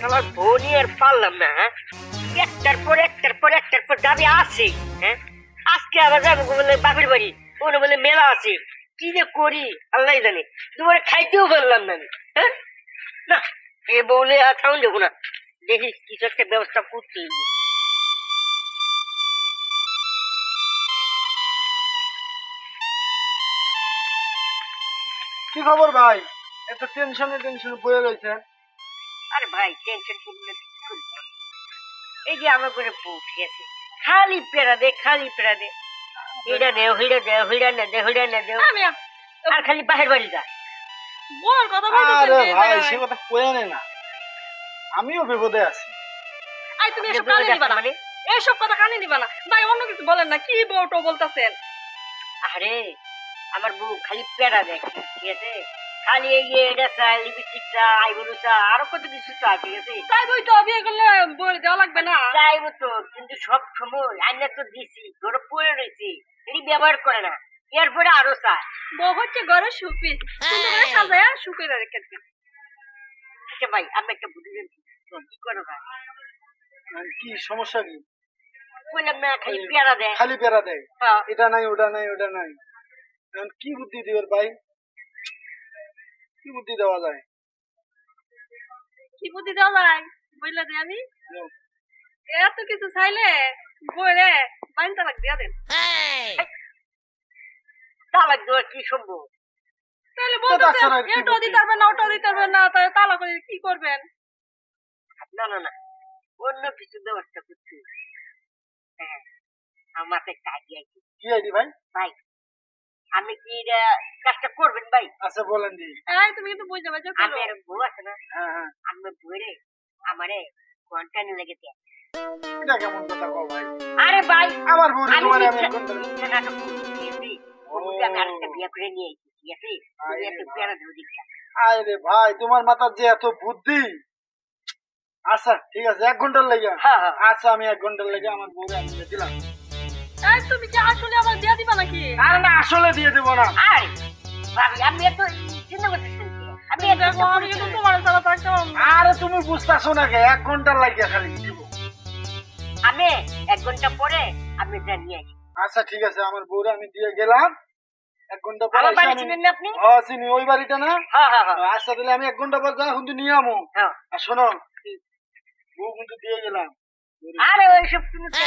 বউ নিয়ে আর পারলাম না হ্যাঁ? একটার পর একটার পর একটার পর দাবি আছে হ্যাঁ? আজকে আবার যাব বলে বাপের বাড়ি ওখানে বলে মেলা আছে। কি যে করি, আল্লাহ জানে। দুবারে খাইতেও পারলাম না হ্যাঁ? না, এ বউলে আর থাউন দেবো না। দেখি কিছু একটা ব্যবস্থা করতে কি খবর ভাই? এত টেনশনে টেনশনে বয়ে রয়েছে ভাই টেনশন করলে এই যে আমার করে ঠিক আছে। খালি পেড়া দে খালি পেড়া দে। এটা দেও হিড়া দেও হিড়া না দে হিড়া না দেও। আমি আর খালি বাহির বাড়ি যা। বল কথা আরে বলতেছেন ভাই সে কথা কয়ে নে না। আমিও বিপদে আছি। আই তুমি এসব কানে নিবা না। মানে? এসব কথা কানে নিবা না। ভাই অন্য কিছু বলেন না কি বউটো বলতাছেন? আরে আমার বউ খালি পেড়া দেয় ঠিক আছে? খালি এই যে এটা চা লিপস্টিক চা আইবরু চা আরও কত কিছু চা ঠিক আছে? তো বিয়ে করলে বই দেওয়া লাগবে না। চাইব তো কিন্তু সব সময় আইনা তো দিছি ধরো পড়ে রয়েছে এটি ব্যবহার করে না। এরপরে আরও চা। বউ হচ্ছে ঘরে সুপি করে সাজায়া সুপি রেখে আচ্ছা ভাই আমি একটা বুদ্ধি কি করো ভাই? আর কি সমস্যা কি? বললাম না খালি পেয়ারা দেয়। খালি পেরা দেয়? হ্যাঁ। এটা নাই ওটা নাই ওটা নাই। কি বুদ্ধি দিবেন ভাই? কি বুদ্ধি দেওয়া যায়? কি বুদ্ধি দেওয়া যায়? বললা দে আমি। এত কিছু চাইলে বই রে বাইন তালাক দিয়া দেন। তালাক দেওয়া কি সম্ভব? তাহলে তো ডাক্তার বলতেছেন আর কি এটাও বুদ্ধি? দিতে পারবেন না ওটাও দিতে পারবেন না তাহলে তালাক করে কি করবেন? না না না। অন্য কিছু ব্যবস্থা করছি। হ্যাঁ আমার একটা আইডিয়া কি আইডি ভাই? ভাই আমি কি কাজটা করবেন ভাই? আচ্ছা বলেন দি এই তুমি কিন্তু বুঝতে পারছ আমি আর বউ আছে না হ্যাঁ হ্যাঁ। আমি আমারে ঘণ্টা নিয়ে লেগেছে এটা কেমন কথা কও ভাই? আরে ভাই আমার বউরে আমি তোমারে আমি নাটক আরেকটা বিয়ে করে নিয়ে এসেছি ঠিক আছে? তুমি একটু পেয়ারা ধরে দিচ্ছা আয় রে ভাই তোমার মাথার যে এত বুদ্ধি। আচ্ছা ঠিক আছে এক ঘণ্টার লেগে। হ্যাঁ হ্যাঁ। আচ্ছা আমি এক ঘণ্টার লেগে আমার বউরে আমি দিলাম। এই তুমি কি আসলে আমার দিয়া দিবা নাকি? আর না আসলে দিয়ে দেবো না। আরে ভাবি আমি এত চিন্তা করতেছি আমি এত আমি কিন্তু তোমার ছাড়া থাকতে পারব তুমি বুঝতেছো না কে? এক ঘণ্টার লাগে খালি দিব। আমি এক ঘণ্টা পরে আমি নিয়ে আচ্ছা ঠিক আছে আমার বউরে আমি দিয়ে গেলাম। এক ঘণ্টা পর আমার বাড়ি আমি- চিনেন না আপনি? হ্যাঁ চিনি ওই বাড়িটা না? হ্যাঁ হ্যাঁ হ্যাঁ। আচ্ছা তাহলে আমি এক ঘণ্টা পর যা কিন্তু নিয়ে আমো। হ্যাঁ। আর শোনো বউ কিন্তু দিয়ে গেলাম। আরে ওইসব তুমি না।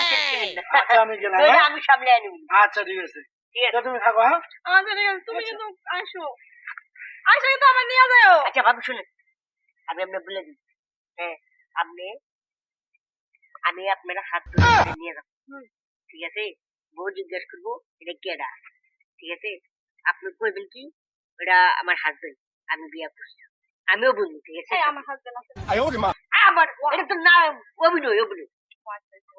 আচ্ছা আমি গেলাম হ্যাঁ? আমি সামলে আনিব আচ্ছা ঠিক আছে। ঠিক আছে। তুমি থাকো হ্যাঁ? আচ্ছা ঠিক আছে। তুমি আচ্ছা। কিন্তু আসো। আসো কিন্তু আমার নিয়ে যাও। আচ্ছা ভাবি শুনেন। আমি আপনার বলে দিই। হ্যাঁ আপনি আমি আপনারা হাত ধরে নিয়ে যাব। ঠিক আছে? বউ জিজ্ঞেস করব এটা কেডা ঠিক আছে? আপনি কইবেন কি এটা আমার হাজবেন্ড আমি বিয়ে করছি। আমিও বলব ঠিক আছে? আমার হাজবেন্ড আছে। আবার এটা তো না অভিনয় অভিনয়।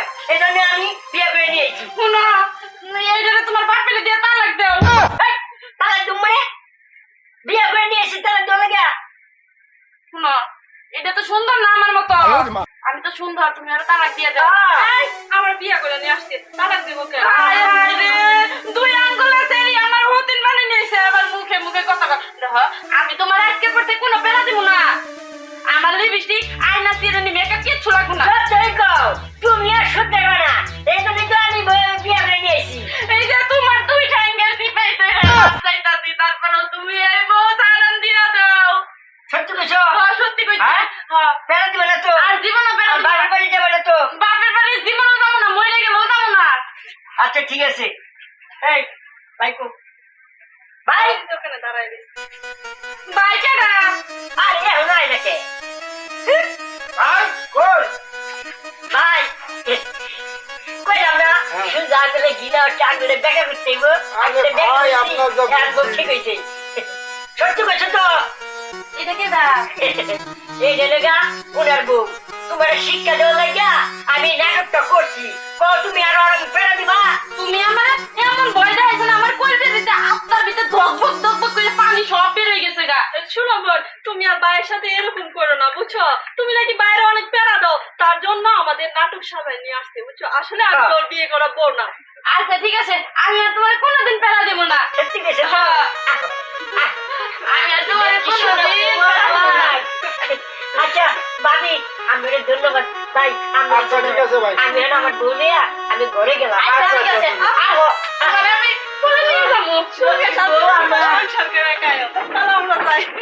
কথা কয় এই জন্য আমি বিয়ে করে নিয়েছি। শুনো এইটারে তোমার বাপেলে দিয়ে তালাক দাও। এই, তাহলে মানে? বিয়ে করে নিয়েছি তাহলে চলে গা শুনো এটা তো সুন্দর না আমার মতো। আমি তো সুন্দর তুমি আর তালাক দিয়ে দাও। আমার বিয়া করে নিয়ে আসছে। তালাক দিব কেন? আয় হায় রে, দুই আঙ্গুল আছে আমার হতিন মানে নিয়েছে। আবার মুখে মুখে কথা দেখো আমি তোমার আজকে পড়তে কোনো বেলা দিব না। আমার লিপস্টিক আয়না সিরানি মেকআপ কিচ্ছু লাগবে না। তুমি আর শুনতে না। এই জন্য তো আমি বিয়া করে নিয়েছি। এই যে তোমার দুই টাঙ্গের সিপাই তো চাইতাছি তারপরেও তুমি এই বহুত আনন্দ না দাও। সত্যি কইছো? হ্যাঁ সত্যি কইছি। হ্যাঁ? হ্যাঁ পেরা দিবে না তো? আর জীবনও পেরা দিবে বাপের বাড়ি যাবে না তো? বাপের বাড়ি জীবনও যাব না মরে গেলেও যাব না। আচ্ছা ঠিক আছে। এই বাইকো। ভাই দোকানে দাঁড়াই দিস ভাই কেডা আর কেউ নাই নাকি গিলা হচ্ছে আগলে বেকা করতে হইব আগলে বেকা একদম ঠিক হয়েছে। সত্যি কইছো তো এটা এই ডেলেগা ওনার বউ তোমার শিক্ষা দেওয়া লাগিয়া আমি নাটকটা করছি। কো তুমি আরও আরাম ফেরা দিবা। তুমি আমার এমন ভয় দেখাইছো না শুনো বোন তুমি আর ভাইয়ের সাথে এরকম করো না বুঝছ? তুমি নাকি বাইরে অনেক প্যারা দাও তার জন্য আমাদের নাটক সবাই নিয়ে আসতে বুঝছ? আসলে আমি তোর বিয়ে করা বোন না। আচ্ছা ঠিক আছে। আমি আর তোমার কোনোদিন প্যারা দেবো না। কইছো হ্যাঁ। আমি আর তোমার কোনোদিন বউ। আচ্ছা ভাবি আমি ধন্যবাদ। ভাই আমি আচ্ছা, ঠিক আছে, ভাই। আমি আমার বউ নিয়ে আমি ঘরে গেলাম। আচ্ছা ঠিক আছে। আচ্ছা, 我给他说了我唱歌来干哟他打了的腮